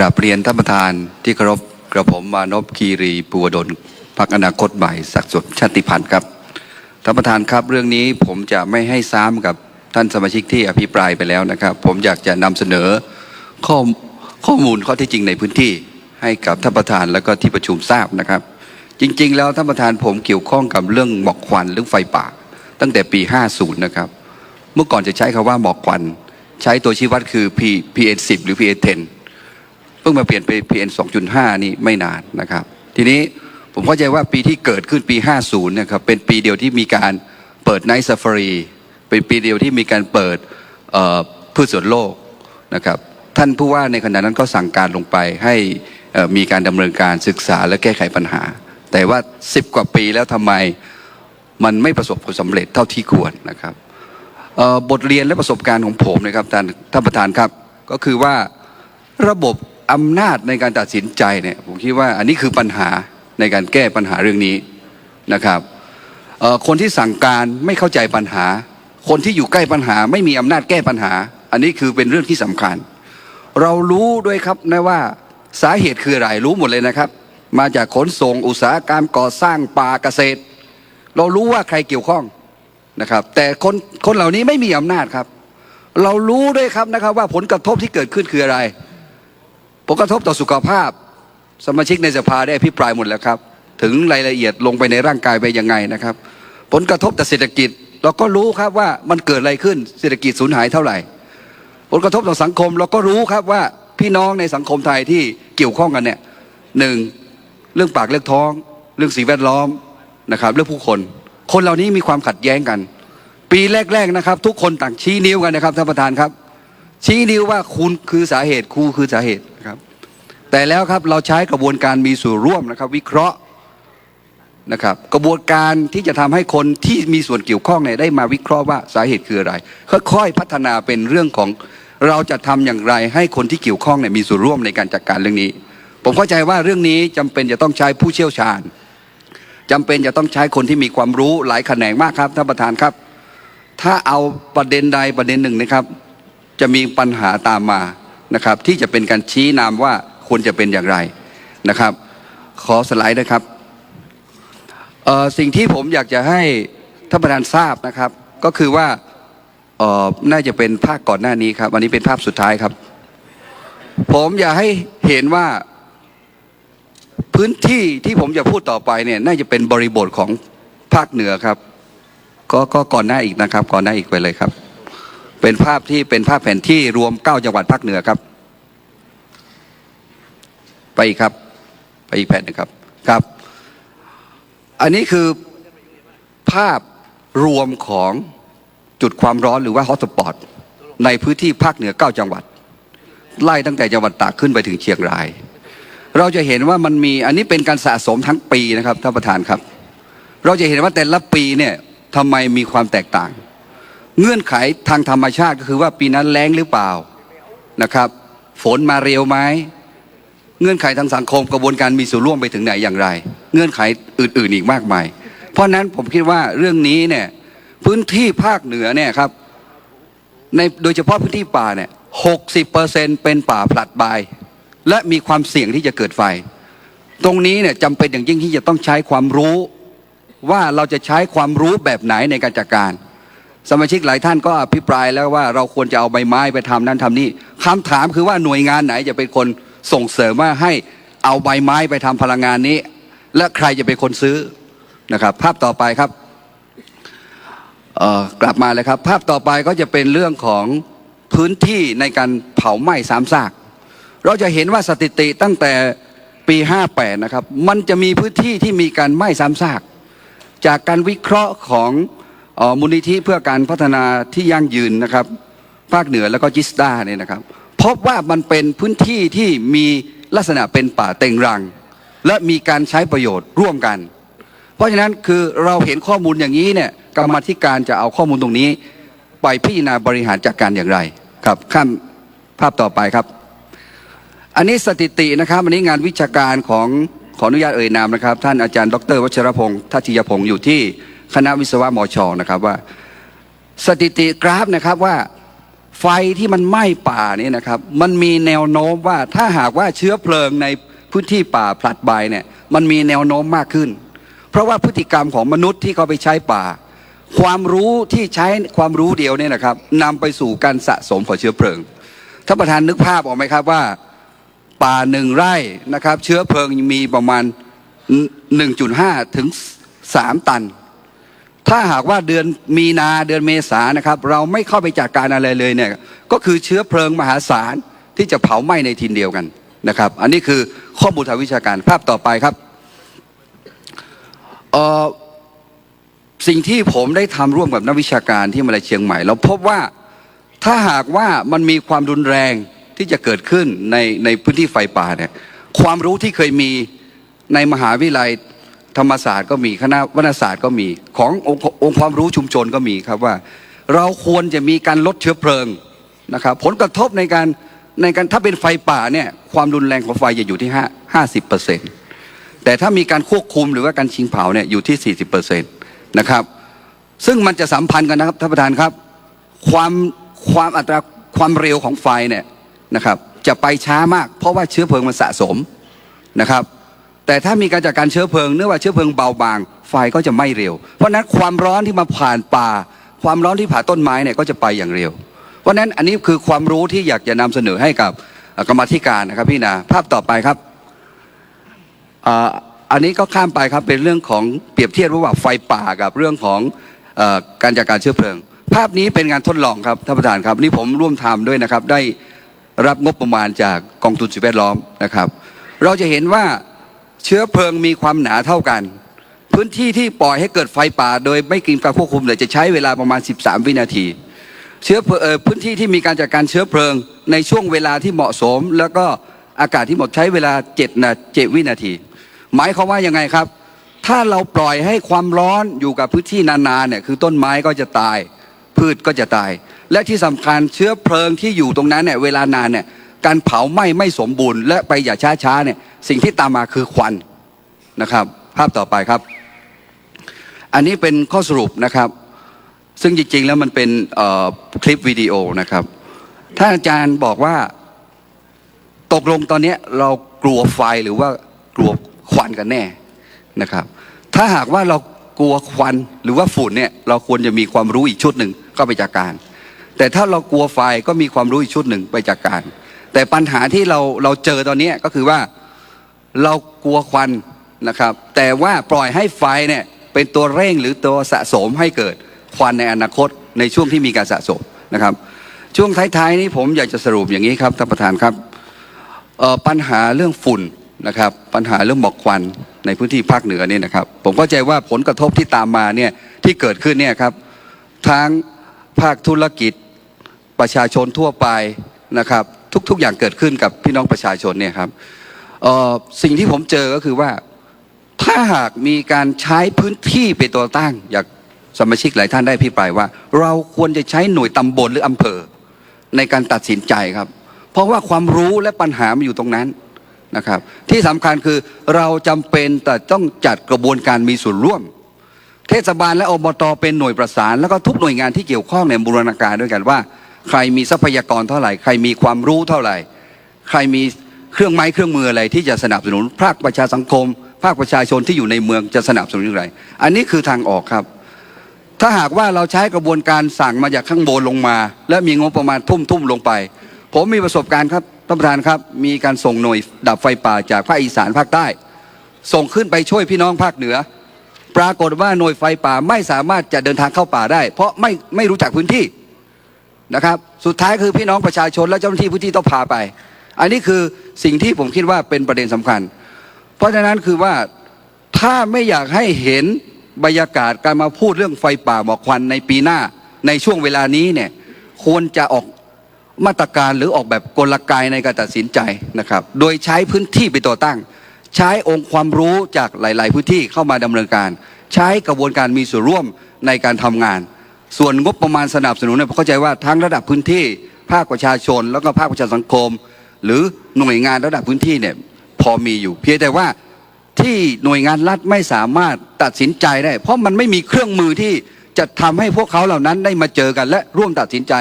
กราบเรียนท่านประธานที่เคารพกระผมมานพคีรีปูวดลพักอนาคตใหม่สักสุดชาติพันธ์ครับท่านประธานครับเรื่องนี้ผมจะไม่ให้ซ้ำกับท่านสมาชิกที่อภิปรายไปแล้วนะครับ ผมอยากจะนำเสนอข้อข้อมูลข้อท็จจริงในพื้นที่ให้กับท่านประธานแล้วก็ที่ประชุมทราบนะครับ จริง ๆ แล้วท่านประธานผมเกี่ยวข้องกับเรื่องหมอกควันเรื่องไฟป่า ตั้งแต่ปี 50 นะครับ เมื่อก่อนจะใช้คำว่าหมอกควัน ใช้ตัวชี้วัดคือ P PM10 หรือ PM10 พิ่งมาเปลี่ยนเป็น PM 2.5 นี่ไม่นานนะครับ ทีนี้ผมเข้าใจว่าปีที่เกิดขึ้นปี 50นะครับเป็นปีเดียวที่มีการเปิดไนท์ซ a ฟ a รีเป็นปีเดียวที่มีการเปิดเอ่อพืชสวนโลกนะครับท่านผู้ว่าในขณะนั้นก็สั่งการลงไปให้มีการดำเนินการศึกษาและแก้ไขปัญหา แต่ว่า 10 กว่าปีแล้วทำไมมันไม่ประสบผลสำเร็จเท่าที่ควรนะครับบทเรียนและประสบการณ์ของผมนะครับท่านท่านประธานครับ ก็คือว่าระบบ อำนาจในการตัดสินใจเนี่ยผมคิดว่าอันนี้คือปัญหาในการแก้ปัญหาเรื่องนี้นะครับคนที่สั่งการไม่เข้าใจปัญหา คนที่อยู่ใกล้ปัญหา ไม่มีอำนาจแก้ปัญหา อันนี้คือเป็นเรื่องที่สำคัญ เรารู้ด้วยครับนะว่าสาเหตุคืออะไรรู้หมดเลยนะครับ มาจากขนส่งอุตสาหกรรมก่อสร้างป่าเกษตร เรารู้ว่าใครเกี่ยวข้องนะครับ แต่คนคนเหล่านี้ไม่มีอำนาจครับ เรารู้ด้วยครับนะครับว่าผลกระทบที่เกิดขึ้นคืออะไร ผลกระทบต่อสุขภาพ สมาชิกในสภาได้อภิปรายหมดแล้วครับ ถึงรายละเอียดลงไปในร่างกายไปยังไงนะครับ ผลกระทบต่อเศรษฐกิจ เราก็รู้ครับว่ามันเกิดอะไรขึ้นเศรษฐกิจสูญหายเท่าไหร่ ผลกระทบต่อสังคมเราก็รู้ครับว่าพี่น้องในสังคมไทยที่เกี่ยวข้องกันเนี่ยหนึ่งเรื่องปากเรื่องท้อง เรื่องสิ่งแวดล้อมนะครับ เรื่องผู้คน คนเหล่านี้มีความขัดแย้งกัน ปีแรก ๆนะครับ ทุกคนต่างชี้นิ้วกันนะครับท่านประธานครับ ชี้นิ้วว่าคุณคือสาเหตุครูคือสาเหตุนะครับ แต่แล้วครับเราใช้กระบวนการมีส่วนร่วมนะครับ วิเคราะห์นะครับ กระบวนการที่จะทำให้คนที่มีส่วนเกี่ยวข้องเนี่ยได้มาวิเคราะห์ว่าสาเหตุคืออะไร ค่อยๆพัฒนาเป็นเรื่องของเราจะทำอย่างไร ให้คนที่เกี่ยวข้องเนี่ยมีส่วนร่วมในการจัดการเรื่องนี้ ผมเข้าใจว่าเรื่องนี้จำเป็นจะต้องใช้ผู้เชี่ยวชาญจำเป็นจะต้องใช้คนที่มีความรู้หลายแขนงมากครับท่านประธานครับ ถ้าเอาประเด็นใดประเด็นหนึ่งนะครับ จะมีปัญหาตามมานะครับ ที่จะเป็นการชี้นำว่า ควรจะเป็นอย่างไรนะครับ ขอสไลด์นะครับสิ่งที่ผมอยากจะให้ท่านประธานทราบนะครับ ก็คือว่าน่าจะเป็นภาคก่อนหน้านี้ครับอันนี้เป็นภาพสุดท้ายครับ ผมอยากให้เห็นว่าพื้นที่ที่ผมจะพูดต่อไปเนี่ยน่าจะเป็นบริบทของภาคเหนือครับ ก็ก็ก่อนหน้าอีกนะครับ ก่อนหน้าอีกไปเลยครับ เป็นภาพที่เป็นภาพแผนที่รวมเก้าจังหวัดภาคเหนือครับ ไปอีกครับ ไปอีกแผ่นนะครับครับ อันนี้คือภาพรวมของจุดความร้อนหรือว่าฮอตสปอตในพื้นที่ภาคเหนือเก้าจังหวัด ไล่ตั้งแต่จังหวัดตากขึ้นไปถึงเชียงราย เราจะเห็นว่ามันมีอันนี้เป็นการสะสมทั้งปีนะครับท่านประธานครับ เราจะเห็นว่าแต่ละปีเนี่ยทำไมมีความแตกต่าง เงื่อนไขทางธรรมชาติก็คือว่าปีนั้นแล้งหรือเปล่านะครับ ฝนมาเร็วไหม เงื่อนไขทางสังคมกระบวนการมีส่วนร่วมไปถึงไหนอย่างไร เงื่อนไขอื่น ๆ อีกมากมาย เพราะฉะนั้นผมคิดว่าเรื่องนี้เนี่ยพื้นที่ภาคเหนือเนี่ยครับในโดยเฉพาะพื้นที่ป่าเนี่ยหกสิบเปอร์เซ็นเป็นป่าผลัดใบและมีความเสี่ยงที่จะเกิดไฟ ตรงนี้เนี่ยจำเป็นอย่างยิ่งที่จะต้องใช้ความรู้ ว่าเราจะใช้ความรู้แบบไหนในการจัดการสมาชิกหลายท่านก็อภิปรายแล้วว่าเราควรจะเอาใบไม้ไปทำนั้นทำนี่คำถามคือว่าหน่วยงานไหนจะเป็นคน ส่งเสริมว่าให้เอาใบไม้ไปทำพลังงานนี้ และใครจะเป็นคนซื้อนะครับ ภาพต่อไปครับกลับมาเลยครับ ภาพต่อไปก็จะเป็นเรื่องของพื้นที่ในการเผาไหม้สามซาก เราจะเห็นว่าสถิติตั้งแต่ปี 58 นะครับ มันจะมีพื้นที่ที่มีการไหม้ซ้ำซาก จากการวิเคราะห์ของออมูลนิธิเพื่อการพัฒนาที่ยั่งยืนนะครับ ภาคเหนือแล้วก็จิสตาเนี่ยนะครับ พบว่ามันเป็นพื้นที่ที่มีลักษณะเป็นป่าเต็งรัง และมีการใช้ประโยชน์ร่วมกัน เพราะฉะนั้นคือเราเห็นข้อมูลอย่างนี้เนี่ยกรรมธิการจะเอาข้อมูลตรงนี้ ไปพิจารณาบริหารจัดการอย่างไรครับข้ามภาพต่อไปครับ อันนี้สถิตินะครับอันนี้งานวิชาการของขออนุญาตเอ่ยนามนะครับ ท่านอาจารย์ดรวัชรพงศ์ทัติยพงศ์อยู่ที่คณะวิศวะมอชนะครับว่า สถิติกราฟนะครับว่า ไฟที่มันไหม้ป่าเนี่ยนะครับ มันมีแนวโน้มว่าถ้าหากว่าเชื้อเพลิงในพื้นที่ป่าผลัดใบเนี่ยมันมีแนวโน้มมากขึ้น เพราะว่าพฤติกรรมของมนุษย์ที่เขาไปใช้ป่า ความรู้ที่ใช้ความรู้เดียวเนี่ยนะครับนำไปสู่การสะสมของเชื้อเพลิงท่านประธานนึกภาพออกไหมครับว่า ป่าหนึ่งไร่นะครับ เชื้อเพลิงมีประมาณ 1.5 ถึง 3 ตัน ถ้าหากว่าเดือนมีนาเดือนเมษานะครับ เราไม่เข้าไปจัดการอะไรเลยเนี่ยก็คือเชื้อเพลิงมหาศาลที่จะเผาไหม้ในทินเดียวกันนะครับ อันนี้คือข้อมูลทางวิชาการภาพต่อไปครับสิ่งที่ผมได้ทำร่วมกับนักวิชาการที่มหาลัยเชียงใหม่ เราพบว่าถ้าหากว่ามันมีความรุนแรงที่จะเกิดขึ้นในในพื้นที่ไฟป่าเนี่ยความรู้ที่เคยมีในมหาวิทยาลัย ธรรมศาสตร์ก็มีคณะวรรณศาสตร์ก็มีขององค์องความรู้ชุมชนก็มีครับว่า เราควรจะมีการลดเชื้อเพลิงนะครับผลกระทบในการในการถ้าเป็นไฟป่าเนี่ยความรุนแรงของไฟจะอยู่ที่ห้าห้าสิบเปอร์เซ็นต์แต่ถ้ามีการควบคุมหรือว่าการชิงเผาเนี่ยอยู่ที่สี่สิบเปอร์เซ็นต์นะครับซึ่งมันจะสัมพันธ์กันนะครับท่านประธานครับ ความความอัตราความเร็วของไฟเนี่ยนะครับจะไปช้ามาก เพราะว่าเชื้อเพลิงมันสะสมนะครับ แต่ถ้ามีการจัดการเชื้อเพลิงเนื่องว่าเชื้อเพลิงเบาบาง ไฟก็จะไม่เร็ว เพราะนั้นความร้อนที่มาผ่านป่า ความร้อนที่ผ่านต้นไม้เนี่ยก็จะไปอย่างเร็ว เพราะนั้นอันนี้คือความรู้ที่อยากจะนำเสนอให้กับกรรมธิการนะครับพี่นาภาพต่อไปครับอันนี้ก็ข้ามไปครับเป็นเรื่องของเปรียบเทียบระหว่างไฟป่ากับเรื่องของอการจัดการเชื้อเพลิง ภาพนี้เป็นงานทดลองครับท่านประธานครับนี่ผมร่วมทำด้วยนะครับได้รับงบประมาณจากกองทุนสิ่งแวดล้อมนะครับ เราจะเห็นว่า เชื้อเพลิงมีความหนาเท่ากัน พื้นที่ที่ปล่อยให้เกิดไฟป่า โดยไม่กินการควบคุมเลยจะใช้เวลาประมาณ 13 วินาที เชื้อเพลิงพื้นที่ที่มีการจัดการเชื้อเพลิง ในช่วงเวลาที่เหมาะสม แล้วก็อากาศที่เหมาะใช้เวลา7นา7วินาที หมายความว่ายังไงครับ ถ้าเราปล่อยให้ความร้อนอยู่กับพื้นที่นานๆเนี่ยคือต้นไม้ก็จะตาย พืชก็จะตาย และที่สำคัญเชื้อเพลิงที่อยู่ตรงนั้นเนี่ยเวลานานเนี่ยการเผาไหม้ไม่สมบูรณ์และไปอย่าช้าๆเนี่ย สิ่งที่ตามมาคือควันนะครับ ภาพต่อไปครับ อันนี้เป็นข้อสรุปนะครับ ซึ่งจริงๆแล้วมันเป็นคลิปวิดีโอนะครับท่านอาจารย์บอกว่าตกลงตอนนี้เรากลัวไฟหรือว่ากลัวควันกันแน่นะครับ ถ้าหากว่าเรากลัวควันหรือว่าฝุ่นเนี่ยเราควรจะมีความรู้อีกชุดหนึ่งก็ไปจัดการ แต่ถ้าเรากลัวไฟก็มีความรู้อีกชุดหนึ่งไปจัดการ แต่ปัญหาที่เราเราเจอตอนนี้ก็คือว่า เรากลัวควันนะครับ แต่ว่าปล่อยให้ไฟเนี่ยเป็นตัวเร่งหรือตัวสะสมให้เกิดควันในอนาคตในช่วงที่มีการสะสมนะครับ ช่วงท้ายๆนี้ผมอยากจะสรุปอย่างนี้ครับท่านประธานครับปัญหาเรื่องฝุ่นนะครับปัญหาเรื่องหมอกควันในพื้นที่ภาคเหนือเนี่ยนะครับ ผมเข้าใจว่าผลกระทบที่ตามมาเนี่ยที่เกิดขึ้นเนี่ยครับทั้งภาคธุรกิจประชาชนทั่วไปนะครับ ทุกๆอย่างเกิดขึ้นกับพี่น้องประชาชนเนี่ยครับ สิ่งที่ผมเจอก็คือว่า ถ้าหากมีการใช้พื้นที่เป็นตัวตั้ง อยากสมาชิกหลายท่านได้พิปรายว่า เราควรจะใช้หน่วยตำบลหรืออำเภอ ในการตัดสินใจครับ เพราะว่าความรู้และปัญหามันอยู่ตรงนั้นนะครับ ที่สำคัญคือเราจำเป็นแต่ต้องจัดกระบวนการมีส่วนร่วม เทศบาลและอบตเป็นหน่วยประสาน แล้วก็ทุกหน่วยงานที่เกี่ยวข้องในบูรณาการด้วยกันว่า ใครมีทรัพยากรเท่าไหร่ ใครมีความรู้เท่าไหร่ ใครมี เครื่องไม้เครื่องมืออะไรที่จะสนับสนุนภาคประชาสังคม ภาคประชาชนที่อยู่ในเมืองจะสนับสนุนอย่างไร อันนี้คือทางออกครับ ถ้าหากว่าเราใช้กระบวนการสั่งมาจากข้างบนลงมา และมีงบประมาณทุ่มทุ่มลงไป ผมมีประสบการณ์ครับท่านประธานครับมีการส่งหน่วยดับไฟป่าจากภาคอีสานภาคใต้ ส่งขึ้นไปช่วยพี่น้องภาคเหนือ ปรากฏว่าหน่วยไฟป่าไม่สามารถจะเดินทางเข้าป่าได้ เพราะไม่ไม่รู้จักพื้นที่นะครับ สุดท้ายคือพี่น้องประชาชนและเจ้าหน้าที่พื้นที่ต้องพาไป อันนี้คือสิ่งที่ผมคิดว่าเป็นประเด็นสำคัญ เพราะฉะนั้นคือว่าถ้าไม่อยากให้เห็นบรรยากาศการมาพูดเรื่องไฟป่าหมอกควันในปีหน้า ในช่วงเวลานี้เนี่ยควรจะออกมาตรการหรือออกแบบกลไกในการตัดสินใจนะครับ โดยใช้พื้นที่เป็นตัวตั้ง ใช้องค์ความรู้จากหลาย ๆ พื้นที่เข้ามาดำเนินการ ใช้กระบวนการมีส่วนร่วมในการทำงาน ส่วนงบประมาณสนับสนุนเนี่ยผมเข้าใจว่าทั้งระดับพื้นที่ ภาคประชาชน แล้วก็ภาคประชาสังคม หรือหน่วยงานระดับพื้นที่เนี่ยพอมีอยู่ เพียงแต่ว่าที่หน่วยงานรัฐไม่สามารถตัดสินใจได้ เพราะมันไม่มีเครื่องมือที่จะทำให้พวกเขาเหล่านั้นได้มาเจอกัน และร่วมตัดสินใจ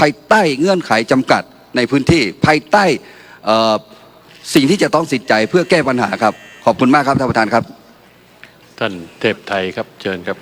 ภายใต้เงื่อนไขจำกัดในพื้นที่ ภายใต้สิ่งที่จะต้องสิทธิ์ใจเพื่อแก้ปัญหาครับ ขอบคุณมากครับท่านประธานครับ ท่านเทพไทยครับเชิญครับ